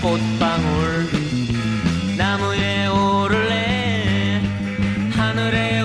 꽃방울 나무에 오를래 하늘에